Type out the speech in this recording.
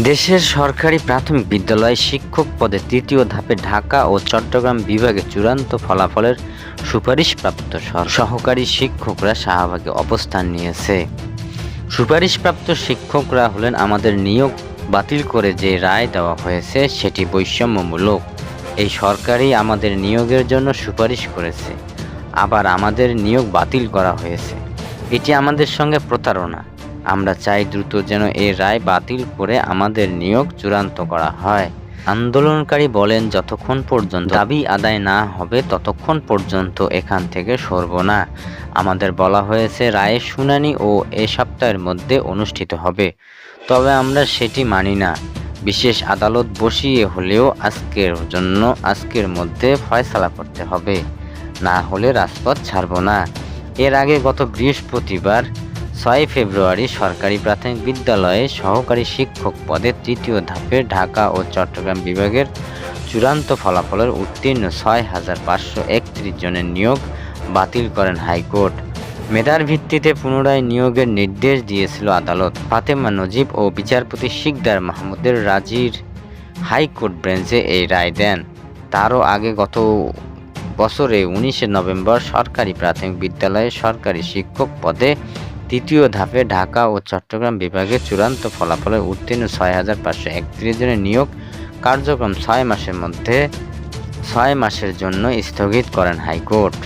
দেশের সরকারি প্রাথমিক বিদ্যালয়ে শিক্ষক পদে তৃতীয় ধাপে ঢাকা ও চট্টগ্রাম বিভাগে চূড়ান্ত ফলাফলের সুপারিশপ্রাপ্ত সহ- সহকারী শিক্ষকরা শাহবাগে অবস্থান নিয়েছে। সুপারিশপ্রাপ্ত শিক্ষকরা হলেন আমাদের নিয়োগ বাতিল করে যে রায় দেওয়া হয়েছে সেটি বৈষম্যমূলক। এই সরকারই আমাদের নিয়োগের জন্য সুপারিশ করেছে। আবার আমাদের নিয়োগ বাতিল করা হয়েছে। এটি আমাদের সঙ্গে প্রতারণা। আমরা চাই দ্রুত যেন এই রায় বাতিল করে আমাদের নিয়োগ চূড়ান্ত করা হয়। আন্দোলনকারী বলেন, যতক্ষণ পর্যন্ত দাবি আদায় না হবে, ততক্ষণ পর্যন্ত এখান থেকে সরব না। আমাদের বলা হয়েছে রায়ের শুনানি ও এ সপ্তাহের মধ্যে অনুষ্ঠিত হবে। তবে আমরা সেটি মানি না। বিশেষ আদালত বসিয়ে হলেও আজকের জন্য আজকের মধ্যে ফয়সালা করতে হবে। না হলে রাজপথ ছাড়ব না। এর আগে গত বৃহস্পতিবার ছয় ফেব্রুয়ারি সরকারি প্রাথমিক বিদ্যালয়ে সহকারী শিক্ষক পদে তৃতীয় ধাপে ঢাকা ও চট্টগ্রাম বিভাগের চূড়ান্ত ফলাফলের উত্তীর্ণ ছয় হাজার পাঁচশো একত্রিশ জনের নিয়োগ বাতিল করেন হাইকোর্ট। মেধার ভিত্তিতে পুনরায় নিয়োগের নির্দেশ দিয়েছিল আদালত। ফাতেমা নজিব ও বিচারপতি শিকদার মাহমুদের রাজির হাইকোর্ট বেঞ্চে এই রায় দেন। তারও আগে গত বছরে উনিশে নভেম্বর সরকারি প্রাথমিক বিদ্যালয়ে সরকারি শিক্ষক পদে তৃতীয় ধাপে ঢাকা ও চট্টগ্রাম বিভাগে চূড়ান্ত ফলাফলে উত্তীর্ণ ছয় হাজার পাঁচশো একত্রিশ জনের নিয়োগ কার্যক্রম ছয় মাসের মধ্যে ছয় মাসের জন্য স্থগিত করেন হাইকোর্ট।